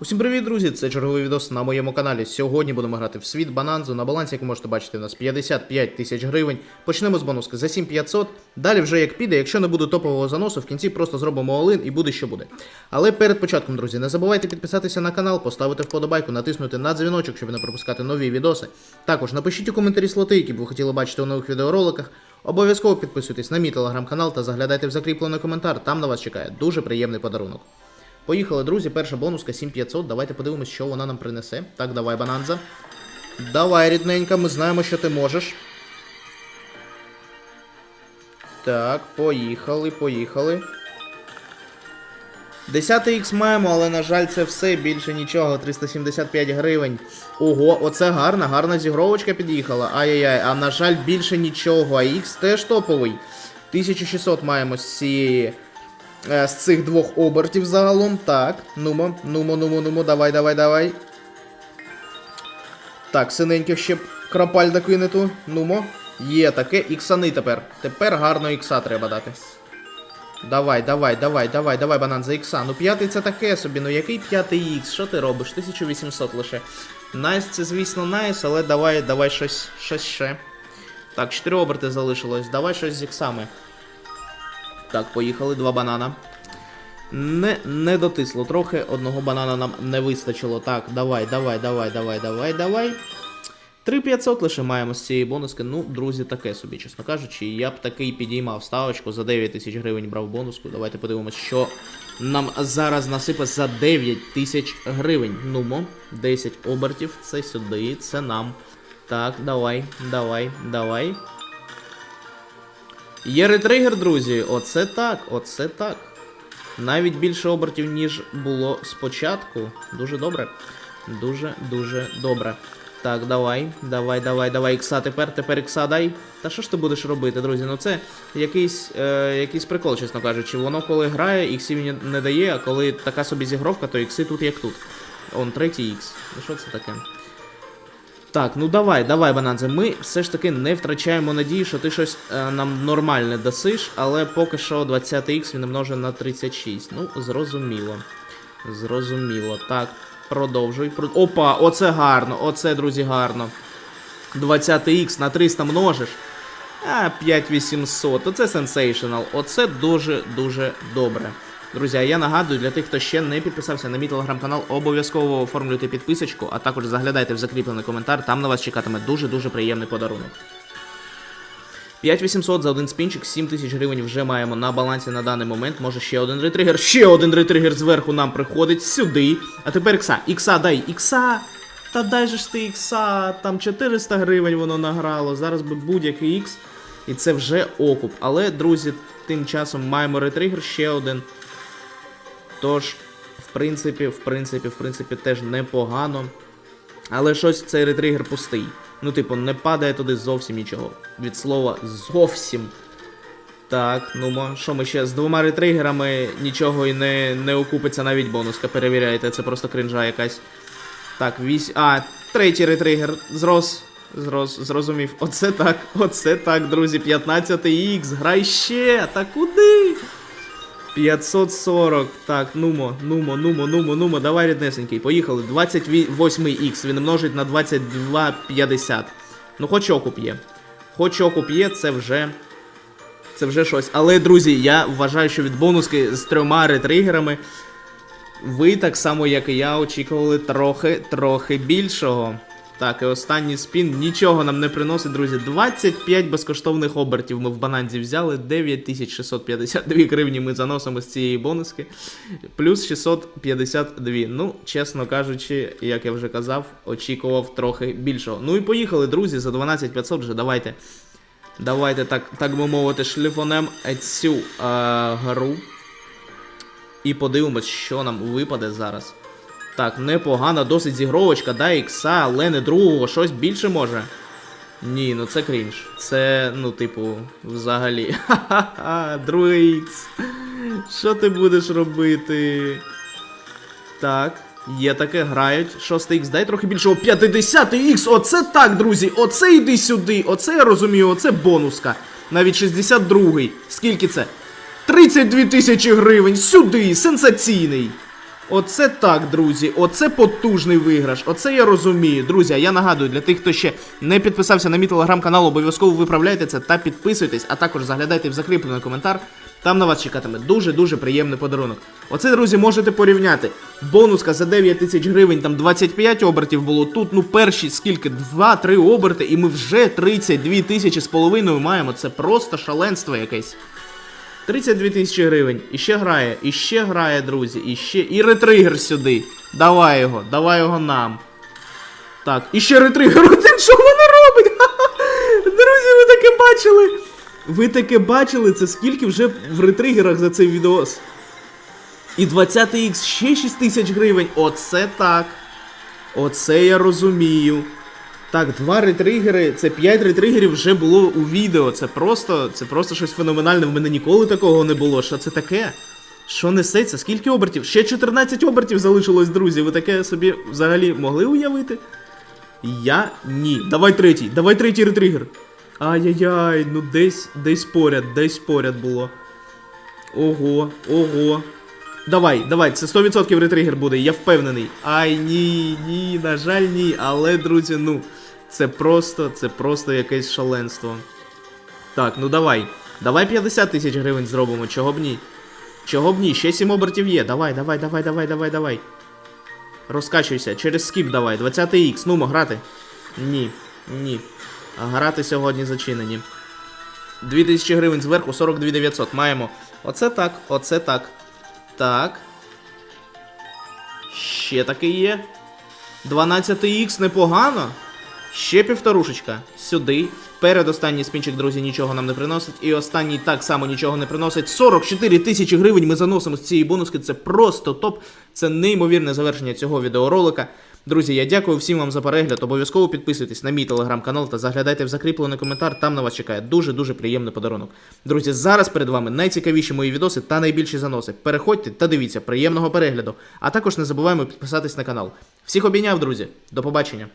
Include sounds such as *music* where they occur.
Усім привіт, друзі! Це черговий відос на моєму каналі. Сьогодні будемо грати в світ Бананзу. На балансі, як можете бачити, у нас 55 тисяч гривень. Почнемо з бонуски за 7500. Далі вже як піде, якщо не буде топового заносу, в кінці просто зробимо олин і буде що буде. Але перед початком, друзі, не забувайте підписатися на канал, поставити вподобайку, натиснути на дзвіночок, щоб не пропускати нові відоси. Також напишіть у коментарі слоти, які б ви хотіли бачити у нових відеороликах. Обов'язково підписуйтесь на мій телеграм-канал та заглядайте в закріплений коментар. Там на вас чекає дуже приємний подарунок. Поїхали, друзі, перша бонуска 7500. Давайте подивимось, що вона нам принесе. Так, давай, бананза. Давай, рідненька, ми знаємо, що ти можеш. Так, поїхали, поїхали. 10 х маємо, але, на жаль, це все більше нічого. 375 гривень. Ого, оце гарна, гарна зігровочка під'їхала. Ай-яй-яй, а на жаль, більше нічого. А х теж топовий. 1600 маємо з цієї. Е, З цих двох обертів загалом. Так, нумо, нумо, нумо, нумо, давай, давай, давай. Так, синеньких ще крапаль докинуту. Нумо. Є таке. Іксани тепер. Тепер гарно ікса треба дати. Давай, давай, давай, давай, давай, банан за ікса. Ну п'ятий це таке собі. Ну який п'ятий ікс? Що ти робиш? 1800 лише. Найс, це звісно найс, але давай, давай щось, щось ще. Так, 4 оберти залишилось. Давай щось з іксами. Так, поїхали, два банана. Не, не дотисло трохи, одного банана нам не вистачило. Так, давай, давай, давай, давай, давай, давай. 3500 лише маємо з цієї бонуски. Ну, друзі, таке собі, чесно кажучи. Я б такий підіймав ставочку за 9 тисяч гривень брав бонуску. Давайте подивимось, що нам зараз насипе за 9 тисяч гривень. Нумо, 10 обертів, це сюди, це нам. Так, давай, давай, давай. Є ретригер, друзі. Оце так, оце так. Навіть більше обертів, ніж було спочатку. Дуже добре. Дуже, дуже добре. Так, давай, давай, давай, давай, ікса тепер, тепер ікса дай. Та що ж ти будеш робити, друзі? Ну це якийсь, е, якийсь прикол, чесно кажучи. Воно коли грає, іксів не- не дає, а коли така собі зігровка, то ікси тут як тут. Он третій ікс. Ну що це таке? Так, ну давай, давай, Бананзе. Ми все ж таки не втрачаємо надії, що ти щось е, нам нормальне дасиш, але поки що 20х він множить на 36. Ну, зрозуміло. Зрозуміло. Так, продовжуй. Опа, оце гарно, оце, друзі, гарно. 20х на 300 множиш. А, 5800. Оце сенсейшнл. Оце дуже-дуже добре. Друзі, а я нагадую для тих, хто ще не підписався на мій телеграм-канал, обов'язково оформлюйте підписочку, а також заглядайте в закріплений коментар, там на вас чекатиме дуже-дуже приємний подарунок. 5800 за один спінчик, 7000 гривень вже маємо на балансі на даний момент. Може ще один ретригер, ще один ретригер зверху нам приходить сюди. А тепер ікса. Ікса, дай, ікса! Та дай же ж ти ікса, там 400 гривень воно награло. Зараз би будь-який ікс. І це вже окуп. Але, друзі, тим часом маємо ретригер ще один. Тож, в принципі, в принципі, в принципі, теж непогано. Але щось цей ретригер пустий. Ну, типу, не падає туди зовсім нічого. Від слова зовсім. Так, ну що ми ще з двома ретригерами нічого і не, не окупиться навіть бонуска. Перевіряйте, це просто кринжа якась. Так, вісь. А, третій ретригер. Зрос. Зрос, зрозумів. Оце так, оце так, друзі. 15 х грай ще. Та куди? 540. Так, нумо, нумо, нумо, нумо, нумо, давай ріднесенький. Поїхали. 28х. Він множить на 22,50. Ну, хоч окуп є. Хоч окуп є, це вже. Це вже щось. Але, друзі, я вважаю, що від бонуски з трьома ретригерами. Ви так само, як і я, очікували трохи, трохи більшого. Так, і останній спін нічого нам не приносить, друзі. 25 безкоштовних обертів ми в бананзі взяли. 9652 гривні ми заносимо з цієї бонуски. Плюс 652. Ну, чесно кажучи, як я вже казав, очікував трохи більшого. Ну і поїхали, друзі, за 12500 вже давайте. Давайте так, так би мовити, шліфонем цю е, гру. І подивимось, що нам випаде зараз. Так, непогана, досить зігровочка, да, ікса, але другого, щось більше може. Ні, ну це крінж. Це, ну, типу, взагалі. *laughs* Ха-ха-ха, другий ікс. Що ти будеш робити? Так, є таке, грають. Шостий ікс, дай трохи більшого. 50 ікс, оце так, друзі, оце йди сюди, оце я розумію, оце бонуска. Навіть 62-й. Скільки це? 32 тисячі гривень, сюди, сенсаційний. Оце так, друзі. Оце потужний виграш. Оце я розумію. Друзі, я нагадую, для тих, хто ще не підписався на мій телеграм-канал, обов'язково виправляйте це та підписуйтесь, а також заглядайте в закріплений коментар. Там на вас чекатиме дуже-дуже приємний подарунок. Оце, друзі, можете порівняти. Бонуска за 9 тисяч гривень, там 25 обертів було. Тут, ну, перші скільки? 2-3 оберти, і ми вже 32 тисячі з половиною маємо. Це просто шаленство якесь. 32 тисячі гривень. І ще грає, і ще грає, друзі, і ще. І ретригер сюди. Давай його, давай його нам. Так, і ще ретригер. *laughs* Один що воно робить? *laughs* Друзі, ви таке бачили? Ви таке бачили? Це скільки вже в ретригерах за цей відос? І 20х ще 6 тисяч гривень. Оце так. Оце я розумію. Так, два ретригери, це 5 ретригерів вже було у відео. Це просто, це просто щось феноменальне. В мене ніколи такого не було. Що це таке? Що несеться? Скільки обертів? Ще 14 обертів залишилось, друзі. Ви таке собі взагалі могли уявити? Я ні. Давай третій, давай третій ретригер. Ай-яй-яй, ну десь, десь поряд, десь поряд було. Ого, ого. Давай, давай, це 100% ретригер буде, я впевнений. Ай, ні, ні, на жаль, ні. Але, друзі, ну, це просто, це просто якесь шаленство. Так, ну давай. Давай 50 тисяч гривень зробимо, чого б ні. Чого б ні, ще 7 обертів є. Давай, давай, давай, давай, давай, давай. Розкачуйся, через скіп давай. 20х, нумо, грати. Ні, ні. Грати сьогодні зачинені. 2000 гривень зверху, 42 900. Маємо. Оце так, оце так. Так. Ще такий є. 12х непогано. Ще півторушечка. Сюди. Передостанній спінчик, друзі, нічого нам не приносить. І останній так само нічого не приносить. 44 тисячі гривень ми заносимо з цієї бонуски. Це просто топ. Це неймовірне завершення цього відеоролика. Друзі, я дякую всім вам за перегляд. Обов'язково підписуйтесь на мій телеграм-канал та заглядайте в закріплений коментар. Там на вас чекає дуже-дуже приємний подарунок. Друзі, зараз перед вами найцікавіші мої відоси та найбільші заноси. Переходьте та дивіться, приємного перегляду. А також не забуваємо підписатись на канал. Всіх обійняв, друзі. До побачення.